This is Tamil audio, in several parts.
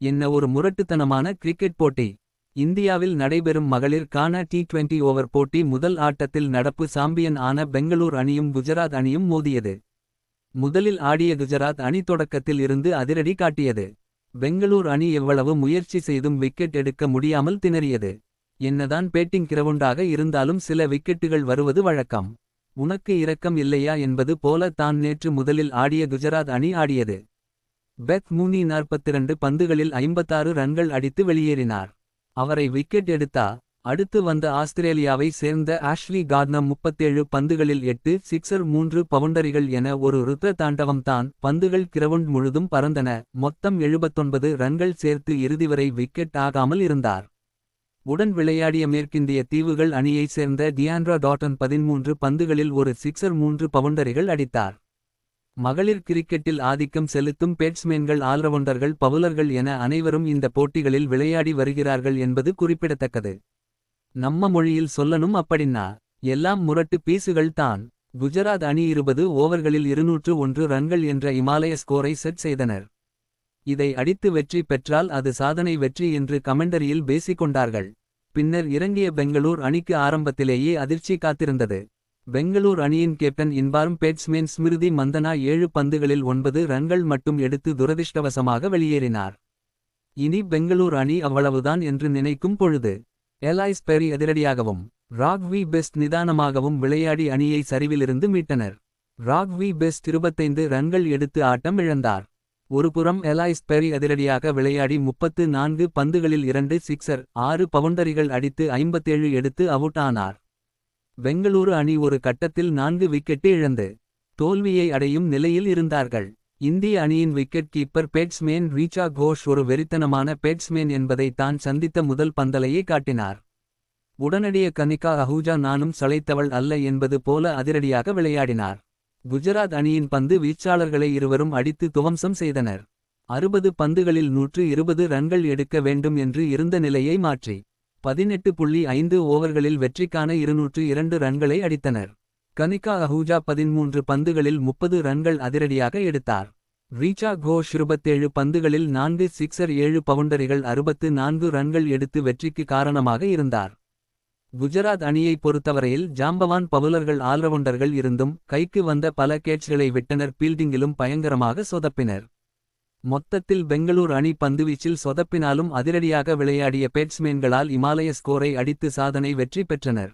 என்ன ஒரு முரட்டுத்தனமான கிரிக்கெட் போட்டி. இந்தியாவில் நடைபெறும் மகளிர் டி டுவெண்டி ஓவர் போட்டி முதல் ஆட்டத்தில் நடப்பு சாம்பியன் ஆன பெங்களூர் அணியும் குஜராத் அணியும் மோதியது. முதலில் ஆடிய குஜராத் அணி தொடக்கத்தில் இருந்து அதிரடி காட்டியது. பெங்களூர் அணி எவ்வளவு முயற்சி செய்தும் விக்கெட் எடுக்க முடியாமல் திணறியது. என்னதான் பேட்டிங் கிரவுண்டாக இருந்தாலும் சில விக்கெட்டுகள் வருவது வழக்கம். உனக்கு இரக்கம் இல்லையா என்பது போல தான் நேற்று முதலில் ஆடிய குஜராத் அணி ஆடியது. பெத் மூனி 42 பந்துகளில் 56 ரன்கள் அடித்து வெளியேறினார். அவரை விக்கெட் எடுத்தா அடுத்து வந்த ஆஸ்திரேலியாவை சேர்ந்த ஆஷ்லி கார்னம் 37 பந்துகளில் எட்டு சிக்ஸர் மூன்று பவுண்டரிகள் என ஒரு ருத்த தாண்டவம்தான் பந்துகள் கிரவுண்ட் முழுதும் பறந்தன. மொத்தம் 79 ரன்கள் சேர்த்து இறுதிவரை விக்கெட் ஆகாமல் இருந்தார். உடன் விளையாடிய மேற்கிந்திய தீவுகள் அணியைச் சேர்ந்த டியாண்ட்ரா டாட்டன் 13 பந்துகளில் ஒரு சிக்ஸர் மூன்று பவுண்டரிகள் அடித்தார். மகளிர் கிரிக்கெட்டில் ஆதிக்கம் செலுத்தும் பேட்ஸ்மேன்கள் ஆல்ரவுண்டர்கள் பவுலர்கள் என அனைவரும் இந்த போட்டிகளில் விளையாடி வருகிறார்கள் என்பது குறிப்பிடத்தக்கது. நம்ம மொழியில் சொல்லணும் அப்படின்னா எல்லாம் முரட்டு பீசுகள் தான். குஜராத் அணி இருபது ஓவர்களில் இருநூற்று ஒன்று ரன்கள் என்ற இமாலய ஸ்கோரை செட் செய்தனர். இதை அடித்து வெற்றி பெற்றால் அது சாதனை வெற்றி என்று கமெண்டரியில் பேசிக் கொண்டார்கள் பின்னர் இறங்கிய பெங்களூர் அணிக்கு ஆரம்பத்திலேயே அதிர்ச்சி காத்திருந்தது. பெங்களூர் அணியின் கேப்டன் இன்பாரும் பேட்ஸ்மேன் ஸ்மிருதி மந்தனா ஏழு பந்துகளில் ஒன்பது ரன்கள் மட்டும் எடுத்து துரதிர்ஷ்டவசமாக வெளியேறினார். இனி பெங்களூர் அணி அவ்வளவுதான் என்று நினைக்கும் பொழுது எலாய்ஸ் பெரி அதிரடியாகவும் ராக்வி பெஸ்ட் நிதானமாகவும் விளையாடி அணியை சரிவிலிருந்து மீட்டனர். ராக்வி பெஸ்ட் இருபத்தைந்து ரன்கள் எடுத்து ஆட்டம் இழந்தார். ஒருபுறம் எலாய்ஸ் பெரி அதிரடியாக விளையாடி முப்பத்து நான்கு பந்துகளில் இரண்டு சிக்ஸர் ஆறு பவுண்டரிகள் அடித்து ஐம்பத்தேழு எடுத்து அவுட் ஆனார் பெங்களூரு அணி ஒரு கட்டத்தில் நான்கு விக்கெட்டு இழந்து தோல்வியை அடையும் நிலையில் இருந்தார்கள். இந்திய அணியின் wicket keeper batsman Richa Ghosh ஒரு வெறித்தனமான பேட்ஸ்மேன் என்பதை தான் சந்தித்த முதல் பந்தலையே காட்டினார். உடனடிய கனிகா அஹூஜா நானும் சளைத்தவள் அல்ல என்பது போல அதிரடியாக விளையாடினார். குஜராத் அணியின் பந்து வீச்சாளர்களை இருவரும் அடித்து துவம்சம் செய்தனர். அறுபது பந்துகளில் நூற்று இருபது ரன்கள் எடுக்க வேண்டும் என்று இருந்த நிலையை மாற்றி. பதினெட்டு புள்ளி ஐந்து ஓவர்களில் வெற்றிக்கான இருநூற்று இரண்டு ரன்களை அடித்தனர். கனிகா அஹூஜா பதிமூன்று பந்துகளில் முப்பது ரன்கள் அதிரடியாக எடுத்தார். ரீச்சா கோஷ் இருபத்தேழு பந்துகளில் நான்கு சிக்ஸர் ஏழு பவுண்டரிகள் அறுபத்து நான்கு ரன்கள் எடுத்து வெற்றிக்கு காரணமாக இருந்தார். குஜராத் அணியை பொறுத்தவரையில் ஜாம்பவான் பவுலர்கள் ஆல்ரவுண்டர்கள் இருந்தும் கைக்கு வந்த பல கேட்ச்களை விட்டனர் பீல்டிங்கிலும் பயங்கரமாக சொதப்பினர். மொத்தத்தில் பெங்களூர் அணி பந்துவீச்சில் சொதப்பினாலும் அதிரடியாக விளையாடிய பேட்ஸ்மேன்களால் இமாலய ஸ்கோரை அடித்து சாதனை வெற்றி பெற்றனர்.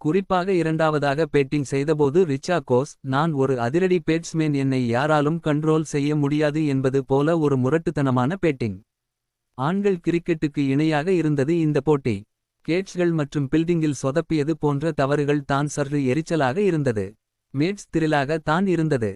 குறிப்பாக இரண்டாவதாக பேட்டிங் செய்தபோது ரிச்சா கோஸ் நான் ஒரு அதிரடி பேட்ஸ்மேன் என்னை யாராலும் கண்ட்ரோல் செய்ய முடியாது என்பது போல ஒரு முரட்டுத்தனமான பேட்டிங். ஆண்கள் கிரிக்கெட்டுக்கு இணையாக இருந்தது இந்த போட்டி. கேட்ச்கள் மற்றும் பில்டிங்கில் சொதப்பியது போன்ற தவறுகள் தான் சற்று எரிச்சலாக இருந்தது. மேட்ஸ் திரிலாக தான் இருந்தது.